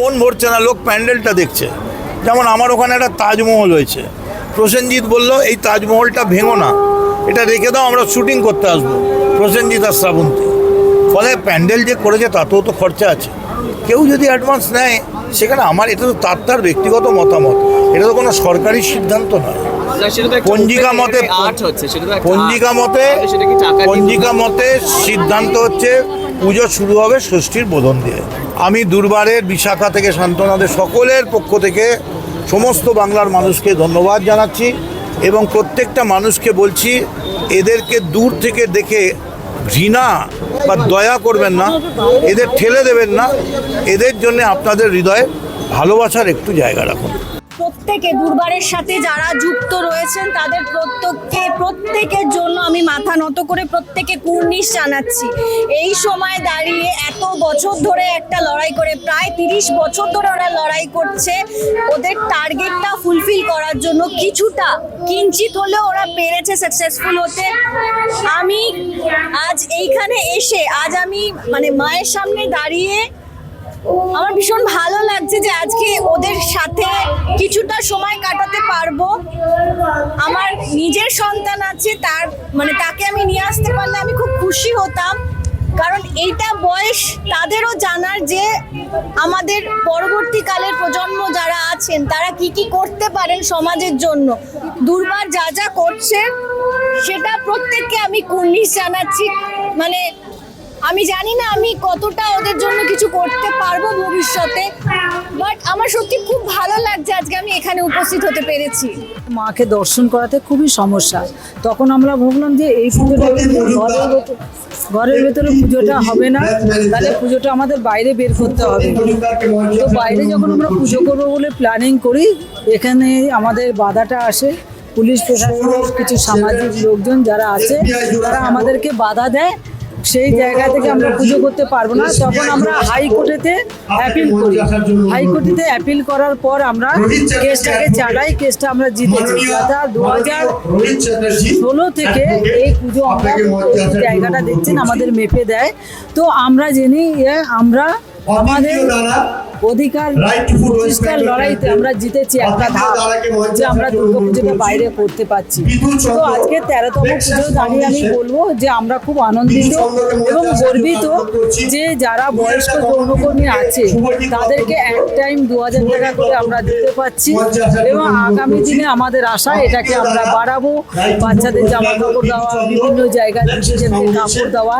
মন ভরছে না লোক প্যান্ডেলটা দেখছে। যেমন আমার ওখানে একটা তাজমহল হয়েছে প্রসেনজিৎ বলল এই তাজমহলটা ভেঙো না। এটা রেখে দাও আমরা শুটিং করতে আসব। প্রসেনজিৎ আর শ্রাবন্তী। ফলে প্যান্ডেল যে করেছে তাতেও তো খরচা আছে। কেউ যদি অ্যাডভান্স নেয় সেখানে আমার এটা তো তার তার ব্যক্তিগত মতামত। এটা তো কোনো সরকারি সিদ্ধান্ত নয়। পঞ্জিকা মতে পঞ্জিকা মতে পঞ্জিকা মতে সিদ্ধান্ত হচ্ছে পুজো শুরু হবে ষষ্ঠীর বোধন দিয়ে। আমি দুর্বারের বিশাখা থেকে শান্তনাদের সকলের পক্ষ থেকে সমস্ত বাংলার মানুষকে ধন্যবাদ জানাচ্ছি এবং প্রত্যেকটা মানুষকে বলছি, এদেরকে দূর থেকে দেখে ঘৃণা বা দয়া করবেন না, এদের ঠেলে দেবেন না, এদের জন্য আপনাদের হৃদয়ে ভালোবাসার একটু জায়গা রাখুন। প্রত্যেকে দুর্বারের সাথে যারা যুক্ত রয়েছেন, তাদের প্রত্যেককে, প্রত্যেকের জন্য আমি মাথা নত করে প্রত্যেকে কুর্নিশ জানাচ্ছি। এই সময় দাঁড়িয়ে এত বছর ধরে একটা লড়াই করে, প্রায় তিরিশ বছর ধরে ওরা লড়াই করছে, ওদের টার্গেটটা ফুলফিল করার জন্য কিছুটা কিঞ্চিত হলেও ওরা পেরেছে সাকসেসফুল হতে। আমি আজ এইখানে এসে, আজ আমি মানে মায়ের সামনে দাঁড়িয়ে আমার ভীষণ ভালো লাগছে যে আজকে ওদের সাথে কিছুটা সময় কাটাতে পারব। আমার নিজের সন্তান আছে, তার মানে তাকে আমি নিয়ে আসতে পারলে আমি খুব খুশি হতাম। কারণ এইটা বয়স তাদেরও জানার যে আমাদের পরবর্তীকালের প্রজন্ম যারা আছেন, তারা কি কি করতে পারেন সমাজের জন্য। দুর্বার যা যা করছে, সেটা প্রত্যেককে আমি কুর্নিশ জানাচ্ছি। মানে আমি জানি না আমি কতটা ওদের জন্য কিছু করতে পারব ভবিষ্যতে বাট আমার সত্যি খুব ভালো লাগছে আজকে আমি এখানে উপস্থিত হতে পেরেছি। মাকে দর্শন করাতে খুবই সমস্যা। তখন আমরা ভাবলাম যে এই পুজোটা ঘরের ঘরের ভেতরে পুজোটা হবে না। তাহলে পুজোটা আমাদের বাইরে বের করতে হবে। তো বাইরে যখন আমরা পুজো করব বলে প্ল্যানিং করি এখানে আমাদের বাধাটা আসে। পুলিশ প্রশাসনের কিছু সামাজিক লোকজন যারা আছে তারা আমাদেরকে বাধা দেয়। সেই জায়গা থেকে আমরা পুজো করতে পারব না। তখন আমরা হাইকোর্টেতে অ্যাপিল করি। হাইকোর্টেতে অ্যাপিল করার পর আমরা কেসটাকে চালাই। কেসটা আমরা জিতেছি। অর্থাৎ দু হাজার ষোলো থেকে এই পুজো আমরা জায়গাটা দেখছেন, আমাদের মেপে দেয়। তো আমরা জেনে এ আমরা আমাদের অধিকার প্রতিষ্ঠার লড়াইতে আমরা জিতেছি একটা ধাপ যে আমরা দুর্গা পুজোটা বাইরে করতে পারছি। তো আজকে তেরোতম পুজো দাঁড়িয়ে আমি বলব যে আমরা খুব আনন্দিত এবং গর্বিত যে যারা বয়স্ক যৌনকর্মী আছে তাদেরকে এক টাইম দু হাজার টাকা করে আমরা দিতে পারছি এবং আগামী দিনে আমাদের আশা এটাকে আমরা বাড়াবো। বাচ্চাদের জামা কাপড় দেওয়া বিভিন্ন জায়গায় কাপড় দেওয়া।